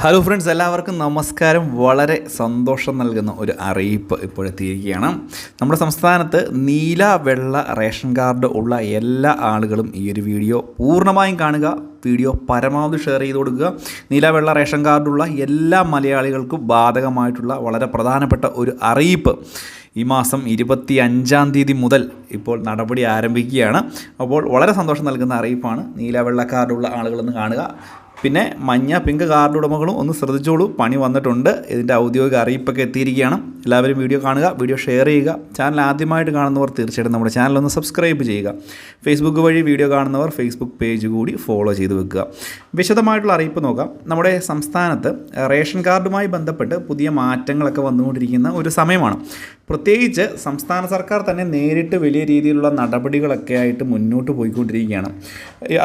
Hello friends എല്ലാവർക്കും നമസ്കാരം. വളരെ സന്തോഷം നൽകുന്ന ഒരു അറിയിപ്പ് ഇപ്പോഴെത്തിയിരിക്കുകയാണ് നമ്മുടെ സംസ്ഥാനത്ത് നീല വെള്ള റേഷൻ കാർഡ് ഉള്ള എല്ലാ ആളുകളും ഈ ഒരു വീഡിയോ പൂർണമായും കാണുക വീഡിയോ പരമാവധി ഷെയർ ചെയ്ത് കൊടുക്കുക. നീല വെള്ള റേഷൻ കാർഡുള്ള എല്ലാ മലയാളികൾക്കും ബാധകമായിട്ടുള്ള വളരെ പ്രധാനപ്പെട്ട ഒരു അറിയിപ്പ്. ഈ മാസം ഇരുപത്തി അഞ്ചാം തീയതി മുതൽ ഇപ്പോൾ നടപടി ആരംഭിക്കുകയാണ്. അപ്പോൾ വളരെ സന്തോഷം നൽകുന്ന അറിയിപ്പാണ്. നീല വെള്ളക്കാർഡുള്ള കാർഡുള്ള ആളുകളെന്ന് കാണുക. പിന്നെ മഞ്ഞ പിങ്ക് കാർഡ് ഉടമകളും ഒന്ന് ശ്രദ്ധിച്ചോളൂ. പണി വന്നിട്ടുണ്ട്. ഇതിന്റെ ഔദ്യോഗിക അറിയിപ്പൊക്കെ എത്തിയിരിക്കുകയാണ്. എല്ലാവരും വീഡിയോ കാണുക വീഡിയോ ഷെയർ ചെയ്യുക. ചാനൽ ആദ്യമായിട്ട് കാണുന്നവർ തീർച്ചയായിട്ടും നമ്മുടെ ചാനൽ ഒന്ന് സബ്സ്ക്രൈബ് ചെയ്യുക. ഫേസ്ബുക്ക് വഴി വീഡിയോ കാണുന്നവർ ഫേസ്ബുക്ക് പേജ് കൂടി ഫോളോ ചെയ്ത് വെക്കുക. വിശദമായിട്ടുള്ള അറിയിപ്പ് നോക്കാം. നമ്മുടെ സംസ്ഥാനത്ത് റേഷൻ കാർഡുമായി ബന്ധപ്പെട്ട് പുതിയ മാറ്റങ്ങളൊക്കെ വന്നുകൊണ്ടിരിക്കുന്ന ഒരു സമയമാണ്. പ്രത്യേകിച്ച് സംസ്ഥാന സർക്കാർ തന്നെ നേരിട്ട് വലിയ രീതിയിലുള്ള നടപടികളൊക്കെ ആയിട്ട് മുന്നോട്ട് പോയിക്കൊണ്ടിരിക്കുകയാണ്.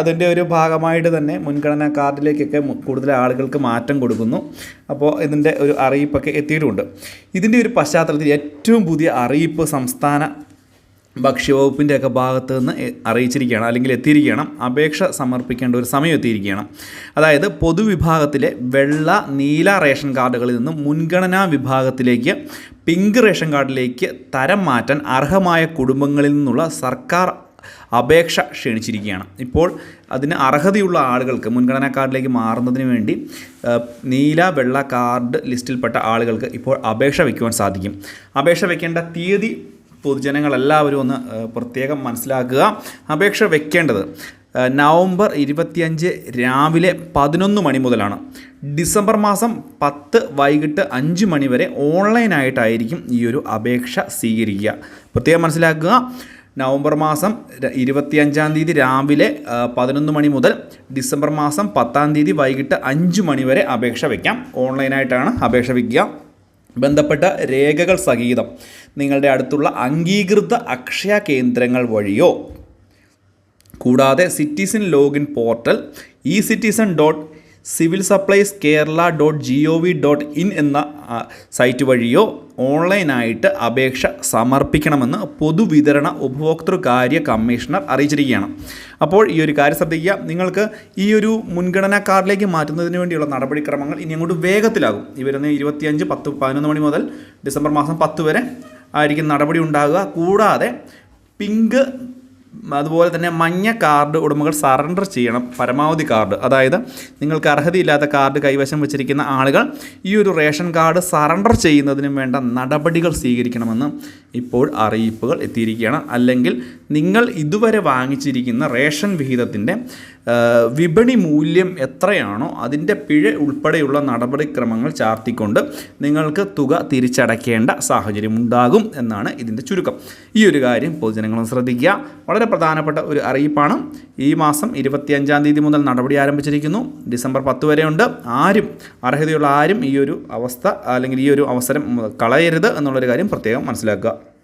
അതിന്റെ ഒരു ഭാഗമായിട്ട് തന്നെ മുൻഗണനാ കാർഡിലേക്കൊക്കെ മു- കൂടുതൽ ആളുകൾക്ക് മാറ്റം കൊടുക്കുന്നു. അപ്പോൾ ഇതിന്റെ ഒരു അറിയിപ്പൊക്കെ എത്തിയിട്ടുണ്ട്. ഇതിന്റെ ഒരു പശ്ചാത്തലത്തിൽ ഏറ്റവും പുതിയ അറിയിപ്പ് സംസ്ഥാന ഭക്ഷ്യവകുപ്പിന്റെ ഒക്കെ ഭാഗത്ത് നിന്ന് അറിയിച്ചിരിക്കുകയാണ് അല്ലെങ്കിൽ എത്തിയിരിക്കുകയാണ്. അപേക്ഷ സമർപ്പിക്കേണ്ട ഒരു സമയം എത്തിയിരിക്കുകയാണ്. അതായത് പൊതുവിഭാഗത്തിലെ വെള്ള നീല റേഷൻ കാർഡുകളിൽ നിന്നും മുൻഗണനാ വിഭാഗത്തിലേക്ക് പിങ്ക് റേഷൻ കാർഡിലേക്ക് തരം മാറ്റാൻ അർഹമായ കുടുംബങ്ങളിൽ നിന്നുള്ള സർക്കാർ അപേക്ഷ ക്ഷണിച്ചിരിക്കുകയാണ്. ഇപ്പോൾ അതിന് അർഹതയുള്ള ആളുകൾക്ക് മുൻഗണനാ കാർഡിലേക്ക് മാറുന്നതിന് വേണ്ടി നീല വെള്ള കാർഡ് ലിസ്റ്റിൽപ്പെട്ട ആളുകൾക്ക് ഇപ്പോൾ അപേക്ഷ വയ്ക്കുവാൻ സാധിക്കും. അപേക്ഷ വയ്ക്കേണ്ട തീയതി പൊതുജനങ്ങളെല്ലാവരും ഒന്ന് പ്രത്യേകം മനസ്സിലാക്കുക. അപേക്ഷ വയ്ക്കേണ്ടത് നവംബർ ഇരുപത്തിയഞ്ച് രാവിലെ പതിനൊന്ന് മണി മുതലാണ്. ഡിസംബർ മാസം പത്ത് വൈകിട്ട് അഞ്ച് മണി വരെ ഓൺലൈനായിട്ടായിരിക്കും ഈ ഒരു അപേക്ഷ സ്വീകരിക്കുക. പ്രത്യേകം മനസ്സിലാക്കുക. നവംബർ മാസം ഇരുപത്തിയഞ്ചാം തീയതി രാവിലെ പതിനൊന്ന് മണി മുതൽ ഡിസംബർ മാസം പത്താം തീയതി വൈകിട്ട് അഞ്ച് മണി വരെ അപേക്ഷ വയ്ക്കാം ഓൺലൈനായിട്ടാണ് അപേക്ഷ വയ്ക്കുക ബന്ധപ്പെട്ട രേഖകൾ സഹിതം നിങ്ങളുടെ അടുത്തുള്ള അംഗീകൃത അക്ഷയ കേന്ദ്രങ്ങൾ വഴിയോ കൂടാതെ citizen login portal e citizen dot civil supplies Kerala dot G O V dot in എന്ന സൈറ്റ് വഴിയോ ഓൺലൈനായിട്ട് അപേക്ഷ സമർപ്പിക്കണമെന്ന് പൊതുവിതരണ ഉപഭോക്തൃകാര്യ കമ്മീഷണർ അറിയിച്ചിരിക്കുകയാണ്. അപ്പോൾ ഈ ഒരു കാര്യം ശ്രദ്ധിക്കുക. നിങ്ങൾക്ക് ഈ ഒരു മുൻഗണനാ കാർഡിലേക്ക് മാറ്റുന്നതിന് വേണ്ടിയുള്ള നടപടിക്രമങ്ങൾ ഇനി അങ്ങോട്ട് വേഗത്തിലാകും. ഈ വരുന്ന ഇരുപത്തിയഞ്ച് പത്ത് പതിനൊന്ന് മണി മുതൽ ഡിസംബർ മാസം പത്ത് വരെ ആയിരിക്കും നടപടി ഉണ്ടാകുക. കൂടാതെ പിങ്ക് അതുപോലെ തന്നെ മഞ്ഞ കാർഡ് ഉടമകൾ സറണ്ടർ ചെയ്യണം പരമാവധി കാർഡ് അതായത് നിങ്ങൾക്ക് അർഹതയില്ലാത്ത കാർഡ് കൈവശം വെച്ചിരിക്കുന്ന ആളുകൾ ഈ ഒരു റേഷൻ കാർഡ് സറണ്ടർ ചെയ്യുന്നതിനും വേണ്ട നടപടികൾ സ്വീകരിക്കണമെന്ന് ഇപ്പോൾ അറിയിപ്പുകൾ എത്തിയിരിക്കുകയാണ്. അല്ലെങ്കിൽ നിങ്ങൾ ഇതുവരെ വാങ്ങിച്ചിരിക്കുന്ന റേഷൻ വിഹിതത്തിന്റെ വിപണി മൂല്യം എത്രയാണോ അതിന്റെ പിഴ ഉൾപ്പെടെയുള്ള നടപടിക്രമങ്ങൾ ചാർത്തിക്കൊണ്ട് നിങ്ങൾക്ക് തുക തിരിച്ചടയ്ക്കേണ്ട സാഹചര്യം ഉണ്ടാകും എന്നാണ് ഇതിന്റെ ചുരുക്കം. ഈ ഒരു കാര്യം പൊതുജനങ്ങളും ശ്രദ്ധിക്കുക. വളരെ പ്രധാനപ്പെട്ട ഒരു അറിയിപ്പാണ്. ഈ മാസം ഇരുപത്തിയഞ്ചാം തീയതി മുതൽ നടപടി ആരംഭിച്ചിരിക്കുന്നു. ഡിസംബർ പത്ത് വരെയുണ്ട്. ആരും അർഹതയുള്ള ആരും ഈ ഒരു അവസ്ഥ അല്ലെങ്കിൽ ഈ ഒരു അവസരം കളയരുത് എന്നുള്ളൊരു കാര്യം പ്രത്യേകം മനസ്സിലാക്കുക.